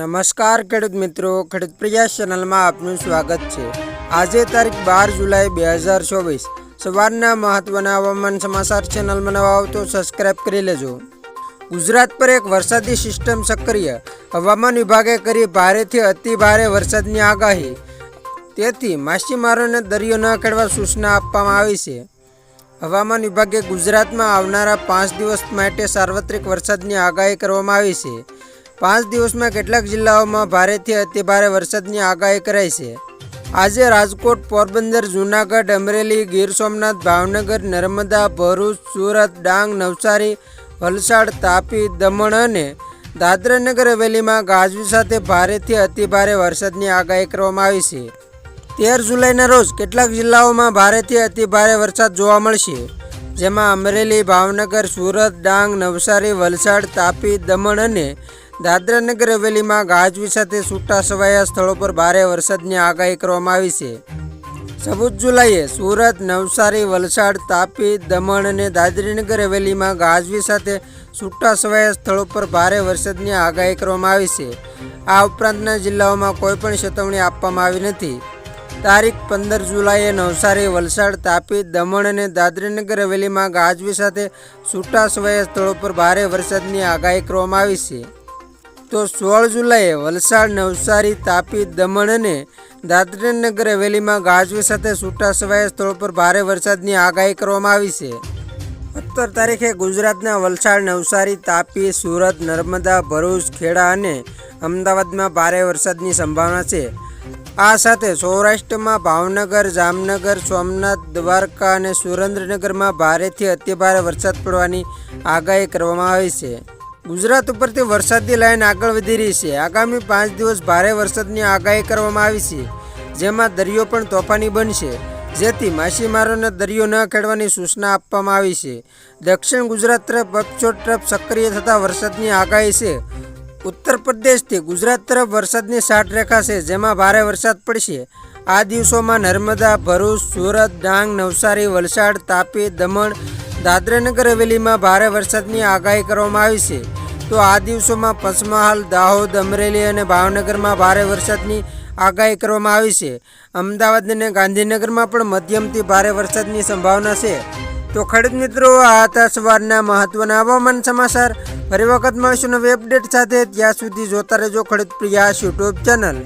નમસ્કાર ખેડૂત મિત્રો, ખેડૂત પ્રિયા ચેનલમાં આપનું સ્વાગત છે. આજે તારીખ બાર જુલાઈ બે હજાર ચોવીસ. સવારના મહત્વના હવામાન સમાચાર ચેનલમાં નવા આવો તો સબસ્ક્રાઇબ કરી લેજો. ગુજરાત પર એક વરસાદી સિસ્ટમ સક્રિય. હવામાન વિભાગે કરી ભારેથી અતિ ભારે વરસાદની આગાહી. તેથી માછીમારોને દરિયો ન ખેડવા સૂચના આપવામાં આવી છે. હવામાન વિભાગે ગુજરાતમાં આવનારા પાંચ દિવસ માટે સાર્વત્રિક વરસાદની આગાહી કરવામાં આવી છે. પાંચ દિવસમાં કેટલાક જિલ્લાઓમાં ભારેથી અતિભારે વરસાદની આગાહી કરાઈ છે. આજે રાજકોટ, પોરબંદર, જૂનાગઢ, અમરેલી, ગીર સોમનાથ, ભાવનગર, નર્મદા, ભરૂચ, સુરત, ડાંગ, નવસારી, વલસાડ, તાપી, દમણ અને દાદરાનગર હવેલીમાં ગાજવી સાથે ભારેથી અતિભારે વરસાદની આગાહી કરવામાં આવી છે. તેર જુલાઈના રોજ કેટલાક જિલ્લાઓમાં ભારેથી અતિભારે વરસાદ જોવા મળશે. જેમાં અમરેલી, ભાવનગર, સુરત, ડાંગ, નવસારી, વલસાડ, તાપી, દમણ અને દાદરાનગર હવેલીમાં ગાજવી સાથે છૂટા છવાયા સ્થળો પર ભારે વરસાદની આગાહી કરવામાં આવી છે. ચૌદ જુલાઈએ સુરત, નવસારી, વલસાડ, તાપી, દમણ અને દાદરીનગર હવેલીમાં ગાજવી સાથે છૂટા છવાયા સ્થળો પર ભારે વરસાદની આગાહી કરવામાં આવી છે. આ ઉપરાંતના જિલ્લાઓમાં કોઈપણ ચેતવણી આપવામાં આવી નથી. તારીખ પંદર જુલાઈએ નવસારી, વલસાડ, તાપી, દમણ અને દાદરીનગર હવેલીમાં ગાજવી સાથે છૂટા છવાયા સ્થળો પર ભારે વરસાદની આગાહી કરવામાં આવી છે. તો સોળ જુલાઈએ વલસાડ, નવસારી, તાપી, દમણ અને દાદરીનગર હવેલીમાં ગાજવી સાથે છૂટા છવાયા સ્થળો પર ભારે વરસાદની આગાહી કરવામાં આવી છે. સત્તર તારીખે ગુજરાતના વલસાડ, નવસારી, તાપી, સુરત, નર્મદા, ભરૂચ, ખેડા અને અમદાવાદમાં ભારે વરસાદની સંભાવના છે. આ સાથે સૌરાષ્ટ્રમાં ભાવનગર, જામનગર, સોમનાથ, દ્વારકા અને સુરેન્દ્રનગરમાં ભારેથી અતિભારે વરસાદ પડવાની આગાહી કરવામાં આવી છે. ગુજરાત ઉપરથી વરસાદની લાઈન આગળ વધી રહી છે. આગામી પાંચ દિવસ ભારે વરસાદની આગાહી કરવામાં આવી છે, જેમાં દરિયો પણ તોફાની બનશે. જેથી માછીમારોને દરિયો ન ખેડવાની સૂચના આપવામાં આવી છે. દક્ષિણ ગુજરાત તરફ અપછોટ તરફ સક્રિય થતા વરસાદની આગાહી છે. ઉત્તર પ્રદેશથી ગુજરાત તરફ વરસાદની રેખા છે, જેમાં ભારે વરસાદ પડશે. આ દિવસોમાં નર્મદા, ભરૂચ, સુરત, ડાંગ, નવસારી, વલસાડ, તાપી, દમણ દાદરાનગર હવેલીમાં ભારે વરસાદની આગાહી કરવામાં આવી છે. તો આ દિવસોમાં પંચમહાલ, દાહોદ, અમરેલી અને ભાવનગરમાં ભારે વરસાદની આગાહી કરવામાં આવી છે. અમદાવાદ અને ગાંધીનગરમાં પણ મધ્યમથી ભારે વરસાદની સંભાવના છે. તો ખેડૂત મિત્રો, આ હતા સવારના મહત્વના હવામાન સમાચાર. ફરી વખત મળીશું નવી અપડેટ સાથે. ત્યાં સુધી જોતા રહેજો ખેડૂત પ્રિયાસ યુટ્યુબ ચેનલ.